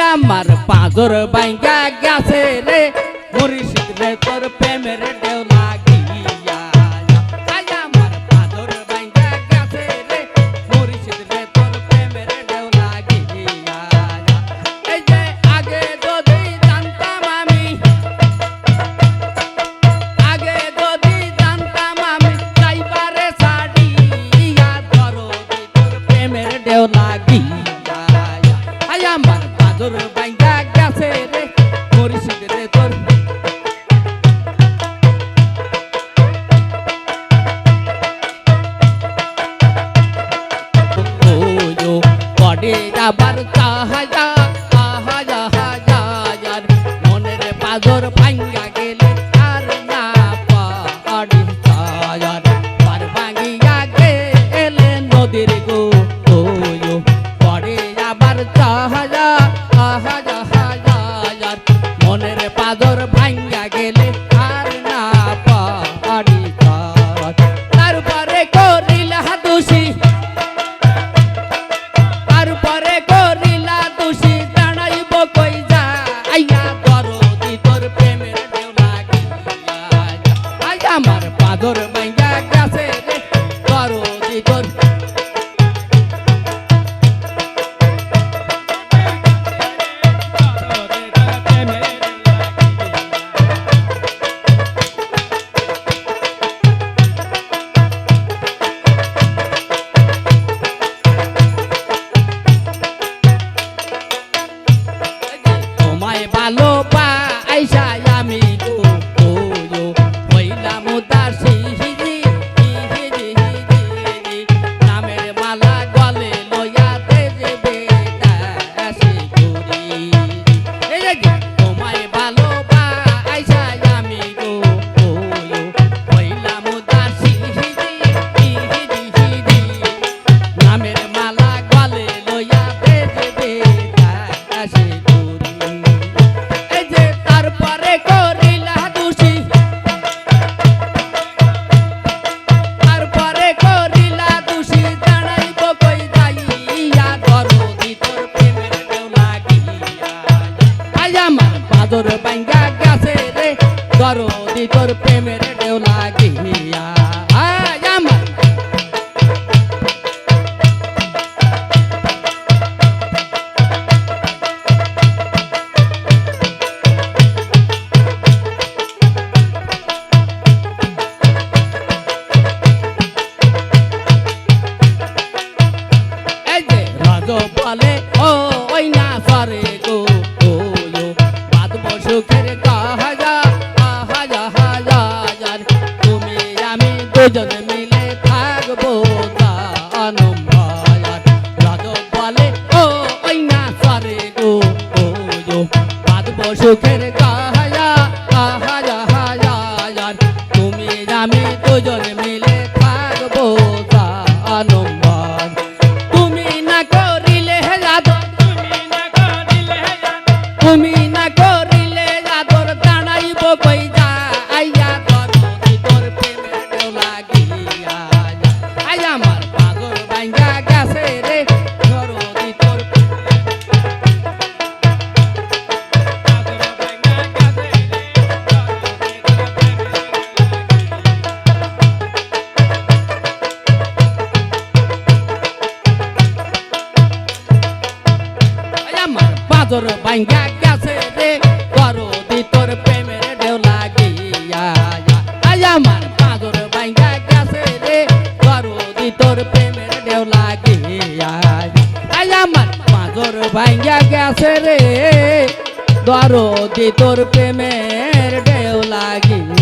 আমার পাঁচর বাইঙ্গা গেছে রে। মুর্শিদ রে তোর প্রেমের দেউল। রে আবার তাহাজা পারো তোর প্রেমের ঢেউ লাগে সুখের কাহায়া আহায়া হায়া তুমি আমি দুজন মিল নজর বাইঙ্গা গেছে রে। করো দি তোর প্রেমের ঢেউ লাগিয়া আয়। আমার নজর বাইঙ্গা গেছে রে। করো দি তোর প্রেমের ঢেউ লাগিয়া আয়। আমার নজর বাইঙ্গা গেছে রে। দরদি তোর প্রেমের ঢেউ লাগিয়া